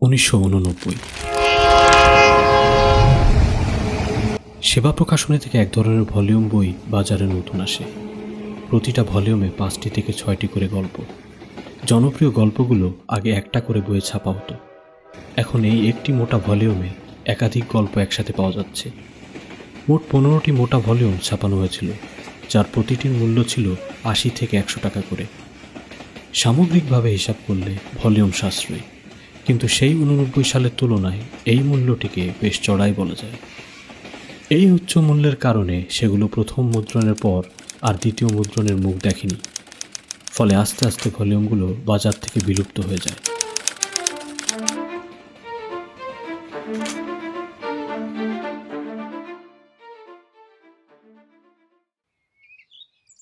উনিশশো উননব্বই। সেবা প্রকাশনী থেকে এক ধরনের ভলিউম বই বাজারে নতুন আসে। প্রতিটা ভলিউমে পাঁচটি থেকে ছয়টি করে গল্প। জনপ্রিয় গল্পগুলো আগে একটা করে বইয়ে ছাপা হতো। এখন এই একটি মোটা ভলিউমে একাধিক গল্প একসাথে পাওয়া যাচ্ছে। মোট পনেরোটি মোটা ভলিউম ছাপানো হয়েছিল, যার প্রতিটির মূল্য ছিল আশি থেকে একশো টাকা করে। সামগ্রিকভাবে হিসাব করলে ভলিউম সাশ্রয়ী। কিন্তু সেই উননব্বই সালের তুলনায় এই মূল্যটিকে বেশ চড়াই বলা যায়। এই উচ্চ মূল্যের কারণে সেগুলো প্রথম মুদ্রণের পর আর দ্বিতীয় মুদ্রণের মুখ দেখেনি। ফলে আস্তে আস্তে ভলিউমগুলো বাজার থেকে বিলুপ্ত হয়ে যায়।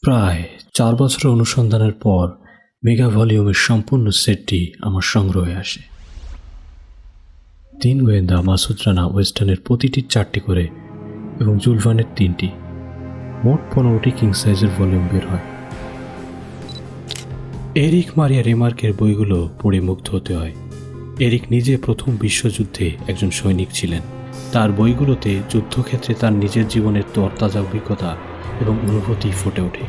প্রায় চার বছরের অনুসন্ধানের পর মেগা ভলিউমের সম্পূর্ণ সেটটি আমার সংগ্রহে আসে। তিন গোয়েন্দা মাসুদ রানা ওয়েস্টার্নের প্রতিটি চারটি করে এবং জুলভানের তিনটি। মোট পনেরোটি কিং সাইজের ভলিউম বের হয়। এরিক মারিয়া রেমার্কের বইগুলো পড়ে মুগ্ধ হতে হয়। এরিক নিজে প্রথম বিশ্বযুদ্ধে একজন সৈনিক ছিলেন। তার বইগুলোতে যুদ্ধক্ষেত্রে তার নিজের জীবনের তরতাজা অভিজ্ঞতা এবং অনুভূতি ফুটে ওঠে।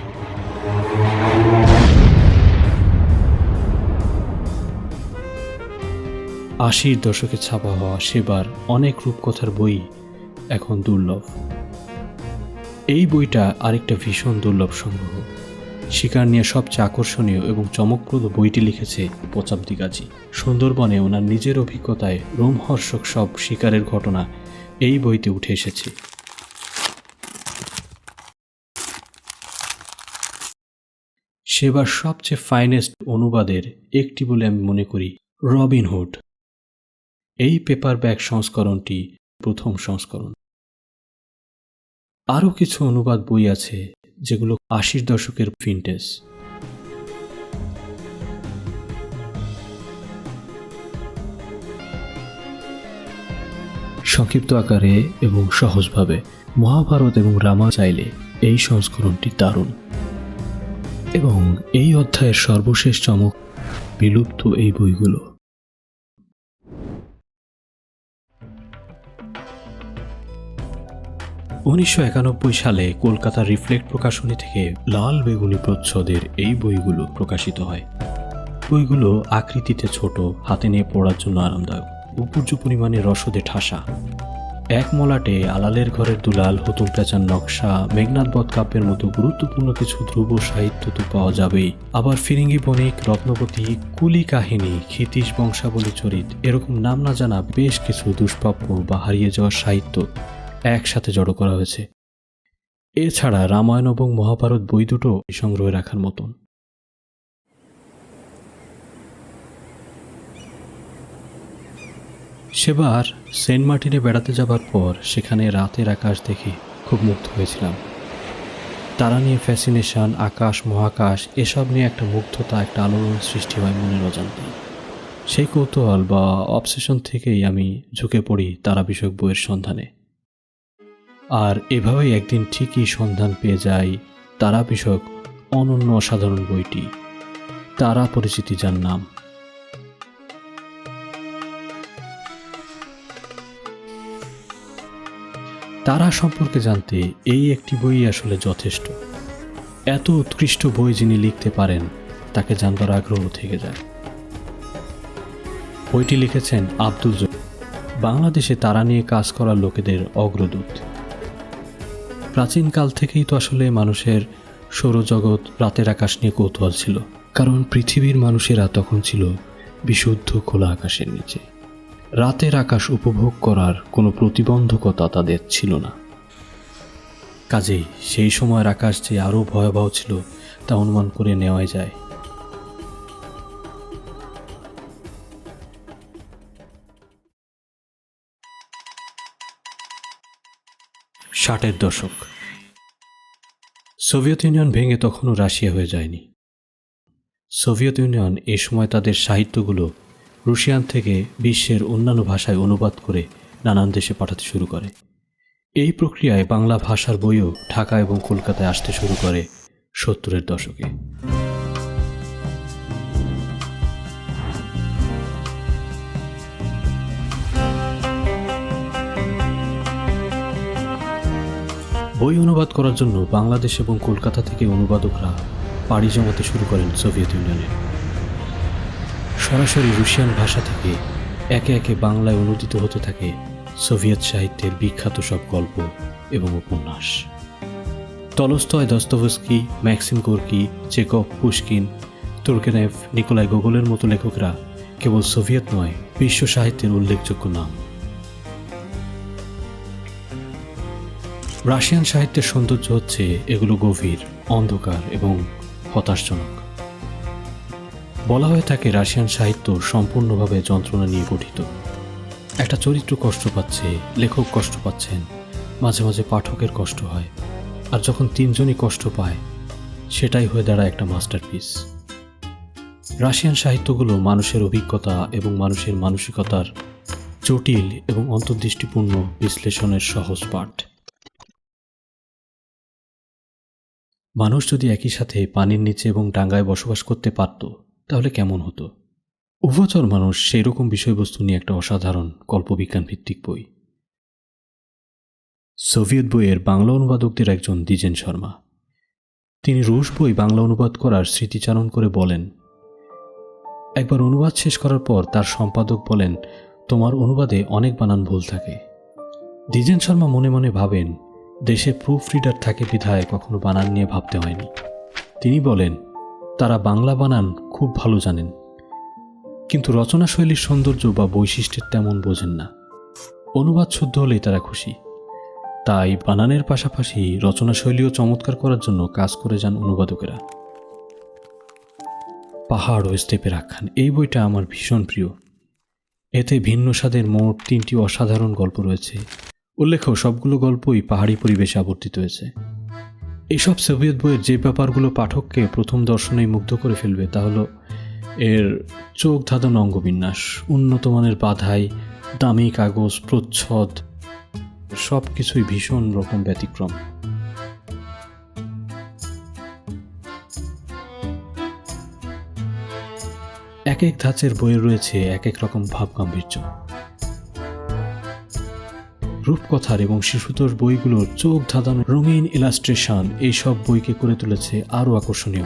আশির দশকে ছাপা হওয়া সেবার অনেক রূপকথার বই এখন দুর্লভ। এই বইটা আরেকটা ভীষণ দুর্লভ সংগ্রহ। শিকার নিয়ে সবচেয়ে আকর্ষণীয় এবং চমকপ্রদ বইটি লিখেছে পচাব্দি গাজী। সুন্দরবনে ওনার নিজের অভিজ্ঞতায় রোমহর্ষক সব শিকারের ঘটনা এই বইতে উঠে এসেছে। সেবার সবচেয়ে ফাইনেস্ট অনুবাদের একটি বলে আমি মনে করি রবিনহুড এই পেপার ব্যাগ সংস্করণটি প্রথম সংস্করণ। আরও কিছু অনুবাদ বই আছে যেগুলো আশির দশকের ভিন্টেজ সংক্ষিপ্ত আকারে এবং সহজভাবে মহাভারত এবং রামা চাইলে এই সংস্করণটি দারুণ। এবং এই অধ্যায়ের সর্বশেষ চমক বিলুপ্ত এই বইগুলো। উনিশশো একানব্বই সালে কলকাতার রিফ্লেক্ট প্রকাশনী থেকে লাল বেগুনি প্রচ্ছদের এই বইগুলো প্রকাশিত হয়। বইগুলো আকৃতিতে ছোট, হাতে নিয়ে পড়ার জন্য আরামদায়ক। উপর্য পরিমাণে রসদে ঠাসা। এক মলাটে আলালের ঘরের দুলাল হুতুম পেঁচার নকশা মেঘনাথ বধ কাব্যের মতো গুরুত্বপূর্ণ কিছু ধ্রুব সাহিত্য তো পাওয়া যাবেই। আবার ফিরিঙ্গি বণিক, রত্নপতি, কুলি কাহিনী, ক্ষিতীশ বংশাবলী চরিত, এরকম নাম না জানা বেশ কিছু দুষ্প্রাপ্য বা হারিয়ে যাওয়ার সাহিত্য। একসাথে জড়ো করা হয়েছে। এছাড়া রামায়ণ এবং মহাভারত বই দুটো সংগ্রহে রাখার মতন। সেবার সেন্ট মার্টিনে বেড়াতে যাবার পর সেখানে রাতের আকাশ দেখে খুব মুগ্ধ হয়েছিলাম। তারা নিয়ে ফ্যাসিনেশন আকাশ, মহাকাশ, এসব নিয়ে একটা মুগ্ধতা, একটা আলোড়ন সৃষ্টি হয় মনের অজান্তে। সেই কৌতূহল বা অবসেশন থেকেই আমি ঝুঁকে পড়ি তারা বিষয়ক বইয়ের সন্ধানে। আর এভাবেই একদিন ঠিকই সন্ধান পেয়ে যায় তারা বিষয়ক অনন্য অসাধারণ বইটি। তারা পরিচিতি যার নাম। তারা সম্পর্কে জানতে এই একটি বই আসলে যথেষ্ট। এত উৎকৃষ্ট বই যিনি লিখতে পারেন, তাকে জানবার আগ্রহ থেকে যায়। বইটি লিখেছেন আব্দুল জলিল বাংলাদেশে তারা নিয়ে কাজ করা লোকেদের অগ্রদূত। প্রাচীনকাল থেকেই তো আসলে মানুষের সৌরজগৎ রাতের আকাশ নিয়ে কৌতূহল ছিল। কারণ পৃথিবীর মানুষেরা তখন ছিল বিশুদ্ধ খোলা আকাশের নিচে। রাতের আকাশ উপভোগ করার কোনো প্রতিবন্ধকতা তাদের ছিল না। কাজেই সেই সময়ের আকাশ যে আরও ভয়াবহ ছিল তা অনুমান করে নেওয়াই যায়। ষাটের দশক। সোভিয়েত ইউনিয়ন ভেঙে তখনও রাশিয়া হয়ে যায়নি। সোভিয়েত ইউনিয়ন এ সময় তাদের সাহিত্যগুলো রুশিয়ান থেকে বিশ্বের অন্যান্য ভাষায় অনুবাদ করে নানান দেশে পাঠাতে শুরু করে। এই প্রক্রিয়ায় বাংলা ভাষার বইও ঢাকা এবং কলকাতায় আসতে শুরু করে সত্তরের দশকে। বই অনুবাদ করার জন্য বাংলাদেশ এবং কলকাতা থেকে অনুবাদকরা পাড়ি জমাতে শুরু করেন সোভিয়েত ইউনিয়নে। সরাসরি রুশিয়ান ভাষা থেকে একে একে বাংলায় অনুদিত হতে থাকে সোভিয়েত সাহিত্যের বিখ্যাত সব গল্প এবং উপন্যাস। Tolstoy Dostoevsky, Maxim Gorky Chekhov Pushkin Turgenev Nikolai গোগলের মতো লেখকরা কেবল সোভিয়েত নয়, বিশ্ব সাহিত্যের উল্লেখযোগ্য নাম। রাশিয়ান সাহিত্যের সৌন্দর্য হচ্ছে এগুলো গভীর, অন্ধকার এবং হতাশজনক। বলা হয়ে থাকে রাশিয়ান সাহিত্য সম্পূর্ণভাবে যন্ত্রণা নিয়ে গঠিত। একটা চরিত্র কষ্ট পাচ্ছে, লেখক কষ্ট পাচ্ছেন, মাঝে মাঝে পাঠকের কষ্ট হয়, আর যখন তিনজনই কষ্ট পায়, সেটাই হয়ে দাঁড়ায় একটা মাস্টারপিস। রাশিয়ান সাহিত্যগুলো মানুষের অভিজ্ঞতা এবং মানুষের মানসিকতার জটিল এবং অন্তর্দৃষ্টিপূর্ণ বিশ্লেষণের সহজ পাঠ। মানুষ যদি একই সাথে পানির নিচে এবং ডাঙ্গায় বসবাস করতে পারত, তাহলে কেমন হতো? উভচর মানুষ সেই রকম বিষয়বস্তু নিয়ে একটা অসাধারণ কল্পবিজ্ঞান ভিত্তিক বই। সোভিয়েত বইয়ের বাংলা অনুবাদকদের একজন দ্বিজেন শর্মা। তিনি রুশ বই বাংলা অনুবাদ করার স্মৃতিচারণ করে বলেন, একবার অনুবাদ শেষ করার পর তার সম্পাদক বলেন, তোমার অনুবাদে অনেক বানান ভুল থাকে। দ্বিজেন শর্মা মনে মনে ভাবেন দেশে প্রুফ রিডার থাকে বিধায় কখনো বানান নিয়ে ভাবতে হয়নি। তিনি বলেন, তারা বাংলা বানান খুব ভালো জানেন। কিন্তু রচনাশৈলীর সৌন্দর্য বা বৈশিষ্ট্যের তেমন বোঝেন না। অনুবাদ শুদ্ধ হলেই তারা খুশি। তাই বানানের পাশাপাশি রচনাশৈলীও চমৎকার করার জন্য কাজ করে যান অনুবাদকেরা। পাহাড় ও স্টেপের আখ্যান, এই বইটা আমার ভীষণ প্রিয়। এতে ভিন্ন স্বাদের মোট তিনটি অসাধারণ গল্প রয়েছে। উল্লেখ্য, সবগুলো গল্পই পাহাড়ি পরিবেশে আবর্তিত হয়েছে। এইসব সোভিয়েত বইয়ের যে ব্যাপারগুলো পাঠককে প্রথম দর্শনেই মুগ্ধ করে ফেলবে তা হলো এর চোখ ধাঁধান অঙ্গবিন্যাস, উন্নত মানের বাধাই, দামি কাগজ, প্রচ্ছদ সব কিছুই ভীষণ রকম ব্যতিক্রম। এক এক ধাঁচের বইয়ে রয়েছে এক এক রকম ভাব গাম্ভীর্য রূপকথার এবং শিশুতোষ বইগুলোর চোখ ধাঁধানো রঙিন ইলাস্ট্রেশন এইসব বইকে করে তুলেছে আরও আকর্ষণীয়।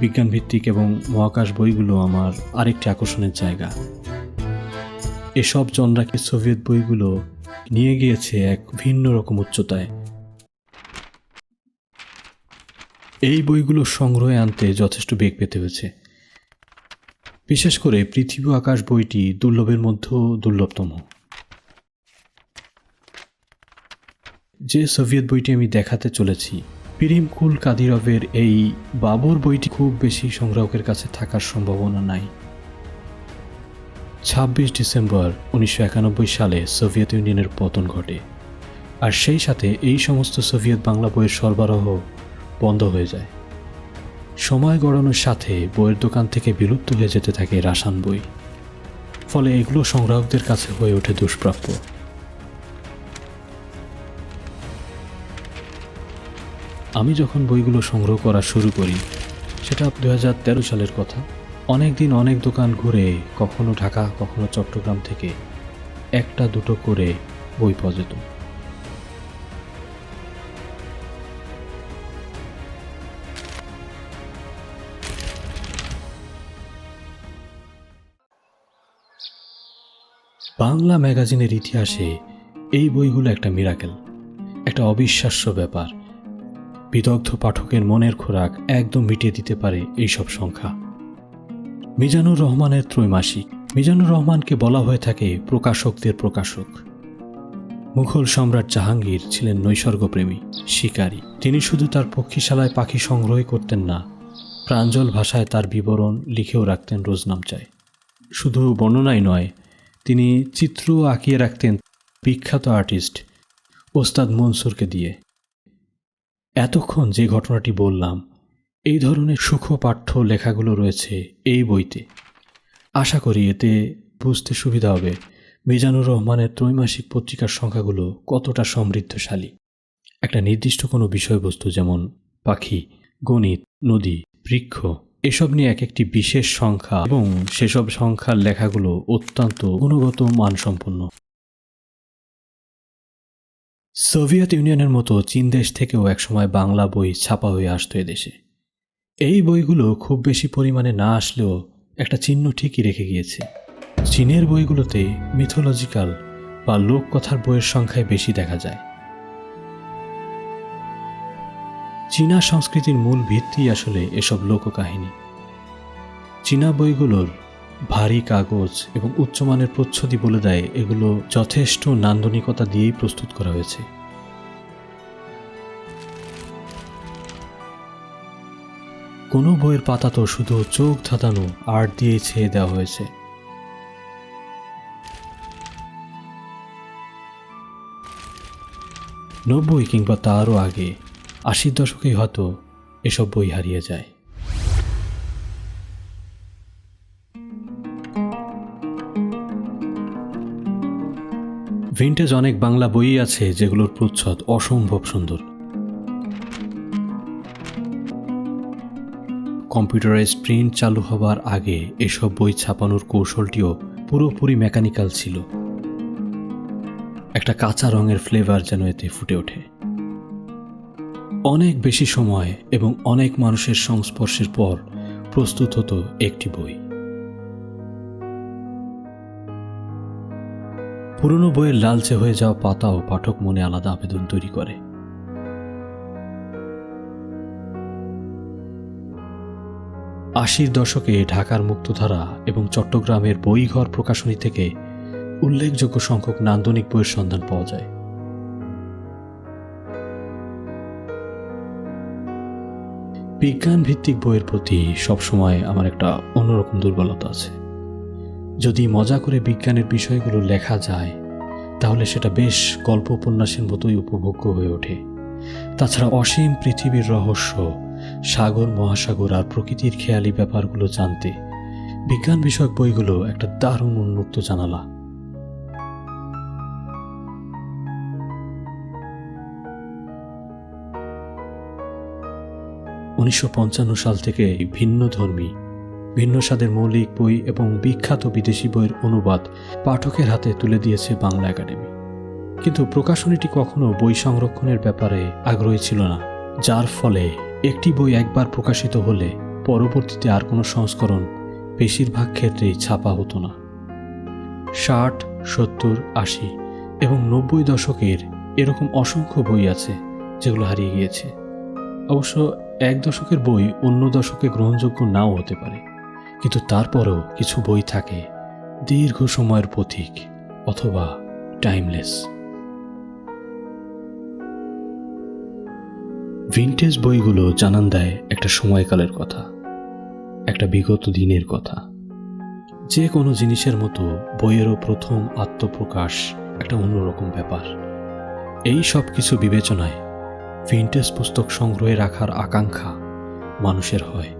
বিজ্ঞানভিত্তিক এবং মহাকাশ বইগুলো আমার আরেকটি আকর্ষণের জায়গা। এসব চন্দ্রাকে সোভিয়েত বইগুলো নিয়ে গিয়েছে এক ভিন্ন রকম উচ্চতায়। এই বইগুলো সংগ্রহে আনতে যথেষ্ট বেগ পেতে হয়েছে। বিশেষ করে পৃথিবী আকাশ বইটি দুর্লভের মধ্যেও দুর্লভতম। যে সোভিয়েত বইটি আমি দেখাতে চলেছি পিরিমকুল কাদিরভের এই বাবর বইটি খুব বেশি সংগ্রাহকের কাছে থাকার সম্ভাবনা নাই। ছাব্বিশ ডিসেম্বর উনিশশো একানব্বই সালে সোভিয়েত ইউনিয়নের পতন ঘটে, আর সেই সাথে এই সমস্ত সোভিয়েত বাংলা বইয়ের সরবরাহ বন্ধ হয়ে যায়। সময় গড়ানোর সাথে বইয়ের দোকান থেকে বিলুপ্ত হয়ে যেতে থাকে রাসান বই। ফলে এগুলো সংগ্রাহকদের কাছে হয়ে ওঠে দুষ্প্রাপ্য। আমি যখন বইগুলো সংগ্রহ করা শুরু করি, সেটা দু হাজার তেরো সালের কথা। অনেক দিন অনেক দোকান ঘুরে, কখনো ঢাকা, কখনো চট্টগ্রাম থেকে একটা দুটো করে বই পাওয়া যেত বাংলা ম্যাগাজিনের ইতিহাসে এই বইগুলো একটা মিরাকেল একটা অবিশ্বাস্য ব্যাপার। বিদগ্ধ পাঠকের মনের খোরাক একদম মিটিয়ে দিতে পারে এইসব সংখ্যা। মিজানুর রহমানের ত্রৈমাসিক, মিজানুর রহমানকে বলা হয়ে থাকে প্রকাশকদের প্রকাশক। মুঘল সম্রাট জাহাঙ্গীর ছিলেন নৈসর্গপ্রেমী, শিকারী। তিনি শুধু তার পক্ষীশালায় পাখি সংগ্রহই করতেন না, প্রাঞ্জল ভাষায় তার বিবরণ লিখেও রাখতেন রোজনামচায় শুধু বর্ণনাই নয় তিনি চিত্র আঁকিয়ে রাখতেন বিখ্যাত আর্টিস্ট ওস্তাদ মনসুরকে দিয়ে। এতক্ষণ যে ঘটনাটি বললাম, এই ধরনের সুখপাঠ্য লেখাগুলো রয়েছে এই বইতে। আশা করি এতে বুঝতে সুবিধা হবে মিজানুর রহমানের ত্রৈমাসিক পত্রিকার সংখ্যাগুলো কতটা সমৃদ্ধশালী। একটা নির্দিষ্ট কোনো বিষয়বস্তু যেমন পাখি, গণিত, নদী, বৃক্ষ এসব নিয়ে এক একটি বিশেষ সংখ্যা এবং সেসব সংখ্যার লেখাগুলো অত্যন্ত গুণগত মানসম্পন্ন। সোভিয়েত ইউনিয়নের মতো চীন দেশ থেকেও একসময় বাংলা বই ছাপা হয়ে আসতো এদেশে এই বইগুলো খুব বেশি পরিমাণে না আসলেও একটা চিহ্ন ঠিকই রেখে গিয়েছে। চীনের বইগুলোতে মিথোলজিক্যাল বা লোককথার বইয়ের সংখ্যায় বেশি দেখা যায়। চীনা সংস্কৃতির মূল ভিত্তি আসলে এসব লোককাহিনী। চীনা বইগুলোর ভারী কাগজ এবং উচ্চমানের প্রচ্ছদি বলে দেয় এগুলো যথেষ্ট নান্দনিকতা দিয়েই প্রস্তুত করা হয়েছে। কোনো বইয়ের পাতা তো শুধু চোখ ধাঁধানো আর্ট দিয়ে ছেয়ে দেওয়া হয়েছে। নব্বই কিংবা তারও আগে আশির দশকেই হয়তো এসব বই হারিয়ে যায়। ভিন্টেজ অনেক বাংলা বই আছে যেগুলোর প্রচ্ছদ অসম্ভব সুন্দর। কম্পিউটারাইজ প্রিন্ট চালু হবার আগে এসব বই ছাপানোর কৌশলটিও পুরোপুরি মেকানিক্যাল ছিল। একটা কাঁচা রঙের ফ্লেভার যেন এতে ফুটে ওঠে। অনেক বেশি সময় এবং অনেক মানুষের সংস্পর্শের পর প্রস্তুত হতো একটি বই। পুরনো বইয়ের লালচে হয়ে যাওয়া পাতাও পাঠক মনে আলাদা আবেদন তৈরি করে। আশির দশকে ঢাকার মুক্তধারা এবং চট্টগ্রামের বইঘর প্রকাশনী থেকে উল্লেখযোগ্য সংখ্যক নান্দনিক বইয়ের সন্ধান পাওয়া যায়। বিজ্ঞান ভিত্তিক বইয়ের প্রতি সবসময় আমার একটা অন্যরকম দুর্বলতা আছে। যদি মজা করে বিজ্ঞানের বিষয়গুলো লেখা যায়, তাহলে সেটা বেশ গল্প উপন্যাসের মতোই উপভোগ্য হয়ে ওঠে। তাছাড়া অসীম পৃথিবীর রহস্য, সাগর, মহাসাগর আর প্রকৃতির খেয়ালি ব্যাপারগুলো জানতে বিজ্ঞান বিষয়ক বইগুলো একটা দারুণ উন্মুক্ত জানালা। উনিশশো পঞ্চান্ন সাল থেকে ভিন্ন ধর্মী, ভিন্ন স্বাদের মৌলিক বই এবং বিখ্যাত বিদেশি বইয়ের অনুবাদ পাঠকের হাতে তুলে দিয়েছে বাংলা একাডেমি। কিন্তু প্রকাশনীটি কখনো বই সংরক্ষণের ব্যাপারে আগ্রহী ছিল না, যার ফলে একটি বই একবার প্রকাশিত হলে পরবর্তীতে আর কোনো সংস্করণ বেশিরভাগ ক্ষেত্রেই ছাপা হতো না। ষাট, সত্তর, আশি এবং নব্বই দশকের এরকম অসংখ্য বই আছে যেগুলো হারিয়ে গিয়েছে। অবশ্য এক দশকের বই অন্য দশকে গ্রহণযোগ্য নাও হতে পারে। কিন্তু তারপরেও কিছু বই থাকে দীর্ঘ সময়ের পথিক অথবা টাইমলেস। ভিন্টেজ বইগুলো জানান দেয় একটা সময়কালের কথা, একটা বিগত দিনের কথা। যে কোনো জিনিসের মতো বইয়েরও প্রথম আত্মপ্রকাশ একটা অন্যরকম ব্যাপার। এই সব কিছু বিবেচনায় ভিন্টেজ পুস্তক সংগ্রহে রাখার আকাঙ্ক্ষা মানুষের হয়।